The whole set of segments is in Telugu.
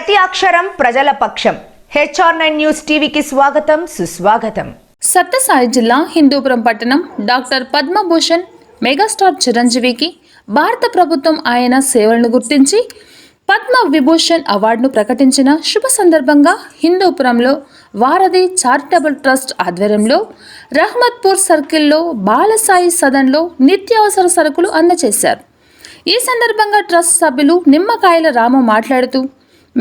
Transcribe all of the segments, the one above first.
ప్రతి అక్షరం ప్రజల పక్షం. హెచ్ఆర్ నైన్ న్యూస్ టీవీకి స్వాగతం సుస్వాగతం. సత్యసాయి జిల్లా హిందూపురం పట్టణం డాక్టర్ పద్మభూషణ్ మెగాస్టార్ చిరంజీవికి భారత ప్రభుత్వం ఆయన సేవలను గుర్తించి పద్మ విభూషణ్ అవార్డును ప్రకటించిన శుభ సందర్భంగా హిందూపురంలో వారధి చారిటబుల్ ట్రస్ట్ ఆధ్వర్యంలో రహ్మత్పూర్ సర్కిల్లో బాలసాయి సదన్లో నిత్యావసర సరుకులు అందజేశారు ఈ సందర్భంగా ట్రస్ట్ సభ్యులు నిమ్మకాయల రామ మాట్లాడుతూ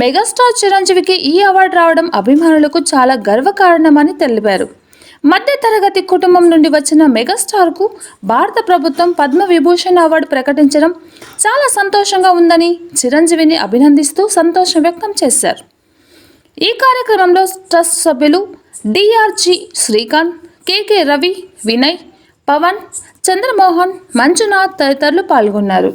మెగాస్టార్ చిరంజీవికి ఈ అవార్డు రావడం అభిమానులకు చాలా గర్వకారణమని తెలిపారు. మధ్య తరగతి కుటుంబం నుండి వచ్చిన మెగాస్టార్కు భారత ప్రభుత్వం పద్మ విభూషణ్ అవార్డు ప్రకటించడం చాలా సంతోషంగా ఉందని చిరంజీవిని అభినందిస్తూ సంతోషం వ్యక్తం చేశారు. ఈ కార్యక్రమంలో ట్రస్ట్ సభ్యులు D R G Srikanth K K Ravi Vinay Pavan Chandramohan Manjunath తదితరులు పాల్గొన్నారు.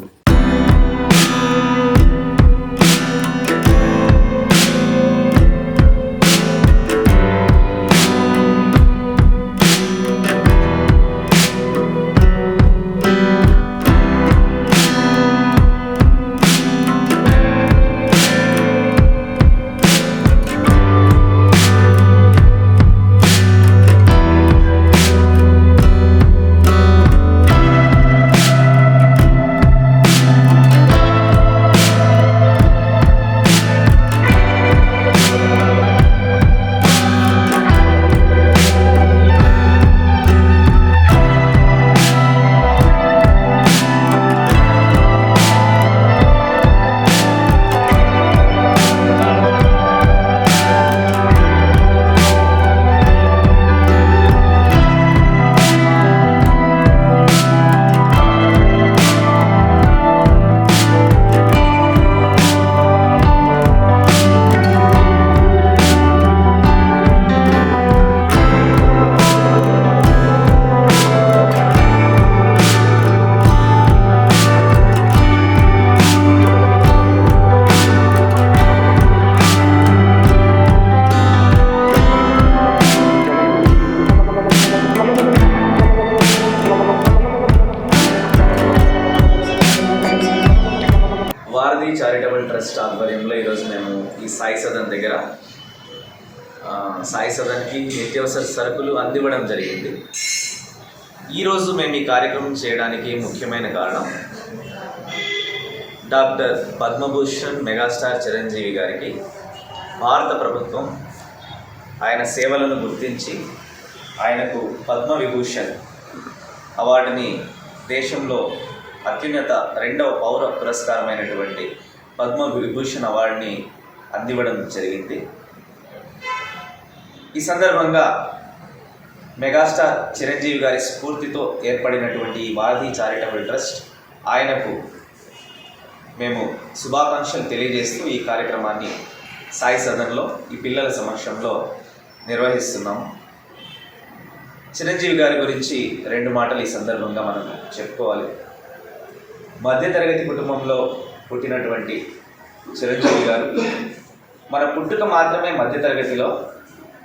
వారధి చారిటబుల్ ట్రస్ట్ ఆధ్వర్యంలో ఈరోజు మేము ఈ సాయి సదన్ దగ్గర సాయి సదన్కి నిత్యావసర సరుకులు అందివ్వడం జరిగింది. ఈరోజు మేము ఈ కార్యక్రమం చేయడానికి ముఖ్యమైన కారణం డాక్టర్ పద్మభూషణ్ మెగాస్టార్ చిరంజీవి గారికి భారత ప్రభుత్వం ఆయన సేవలను గుర్తించి ఆయనకు పద్మ విభూషణ్ అవార్డుని దేశంలో అత్యున్నత రెండవ పౌర పురస్కారమైనటువంటి పద్మ విభూషణ్ అవార్డుని అందివ్వడం జరిగింది. ఈ సందర్భంగా మెగాస్టార్ చిరంజీవి గారి స్ఫూర్తితో ఏర్పడినటువంటి ఈ వారధి చారిటబుల్ ట్రస్ట్ ఆయనకు మేము శుభాకాంక్షలు తెలియజేస్తూ ఈ కార్యక్రమాన్ని సాయి సదన్లో ఈ పిల్లల సమక్షంలో నిర్వహిస్తున్నాము చిరంజీవి గారి గురించి రెండు మాటలు ఈ సందర్భంగా మనం చెప్పుకోవాలి. మధ్యతరగతి కుటుంబంలో పుట్టినటువంటి చిరంజీవి గారు. మన పుట్టుక మాత్రమే మధ్యతరగతిలో.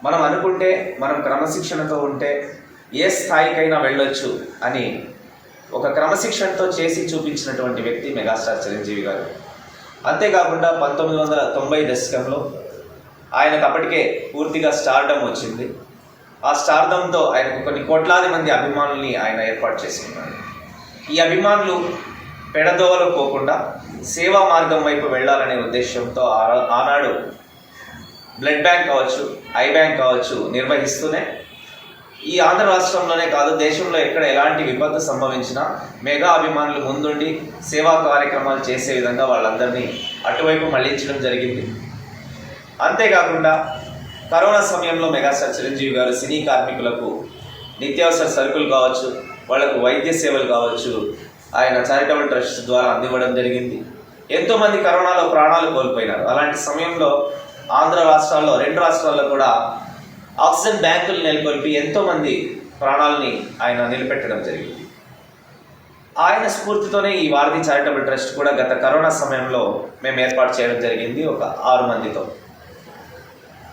మనం అనుకుంటే మనం క్రమశిక్షణతో ఉంటే ఏ స్థాయికైనా వెళ్ళొచ్చు అని ఒక క్రమశిక్షణతో చేసి చూపించినటువంటి వ్యక్తి మెగాస్టార్ చిరంజీవి గారు. అంతేకాకుండా పంతొమ్మిది వందల తొంభై దశకంలో ఆయనకు అప్పటికే పూర్తిగా స్టార్డమ్ వచ్చింది. ఆ స్టార్డంతో ఆయనకు కొన్ని కోట్లాది మంది అభిమానుల్ని ఆయన ఏర్పాటు చేసుకున్నాడు ఈ అభిమానులు పెడదోవలు పోకుండా సేవా మార్గం వైపు వెళ్ళాలనే ఉద్దేశంతో ఆ- ఆనాడు బ్లడ్ బ్యాంక్ కావచ్చు ఐ బ్యాంక్ కావచ్చు నిర్వహిస్తూనే ఈ ఆంధ్ర రాష్ట్రంలోనే కాదు దేశంలో ఎక్కడ ఎలాంటి విపత్తు సంభవించినా మెగా అభిమానులు ముందుండి సేవా కార్యక్రమాలు చేసే విధంగా వాళ్ళందరినీ అటువైపు మళ్ళించడం జరిగింది. అంతేకాకుండా కరోనా సమయంలో మెగాస్టార్ చిరంజీవి గారు సినీ కార్మికులకు నిత్యావసర సరుకులు కావచ్చు వాళ్ళకు వైద్య సేవలు కావచ్చు ఆయన చారిటబుల్ ట్రస్ట్ ద్వారా అందివ్వడం జరిగింది. ఎంతోమంది కరోనాలో ప్రాణాలు కోల్పోయినారు. అలాంటి సమయంలో ఆంధ్ర రాష్ట్రాల్లో రెండు రాష్ట్రాల్లో కూడా ఆక్సిజన్ బ్యాంకులు నెలకొల్పి ఎంతోమంది ప్రాణాలని ఆయన నిలబెట్టడం జరిగింది. ఆయన స్ఫూర్తితోనే ఈ వారధి చారిటబుల్ ట్రస్ట్ కూడా గత కరోనా సమయంలో మేము ఏర్పాటు చేయడం జరిగింది ఒక ఆరు మందితో.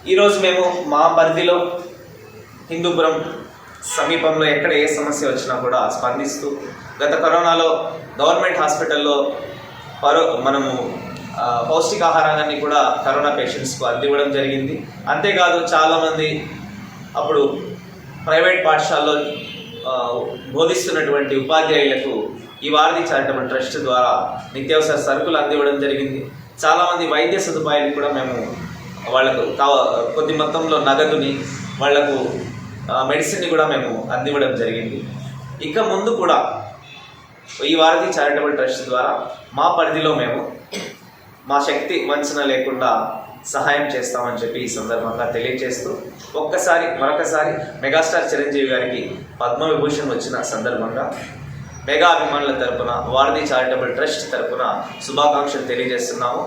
ఈరోజు మేము మా పరిధిలో హిందూపురం సమీపంలో ఎక్కడ ఏ సమస్య వచ్చినా కూడా స్పందిస్తూ గత కరోనాలో గవర్నమెంట్ హాస్పిటల్లో పరో మనము పౌష్టికాహారాన్ని కూడా కరోనా పేషెంట్స్కు అందివ్వడం జరిగింది. అంతేకాదు చాలామంది అప్పుడు ప్రైవేట్ పాఠశాలలో బోధిస్తున్నటువంటి ఉపాధ్యాయులకు ఈ వారధి చారిటబుల్ ట్రస్ట్ ద్వారా నిత్యావసర సరుకులు అందివ్వడం జరిగింది. చాలామంది వైద్య సదుపాయాలు కూడా మేము వాళ్ళకు కావ కొద్ది మొత్తంలో నగదుని వాళ్ళకు మెడిసిన్ని కూడా మేము అందివ్వడం జరిగింది. ఇక ముందు కూడా ఈ వారధి చారిటబుల్ ట్రస్ట్ ద్వారా మా పరిధిలో మేము మా శక్తి వంచన లేకుండా సహాయం చేస్తామని చెప్పి ఈ సందర్భంగా తెలియజేస్తూ ఒక్కసారి మరొకసారి మెగాస్టార్ చిరంజీవి గారికి పద్మవిభూషణ్ వచ్చిన సందర్భంగా మెగా అభిమానుల తరపున వారధి చారిటబుల్ ట్రస్ట్ తరపున శుభాకాంక్షలు తెలియజేస్తున్నాము.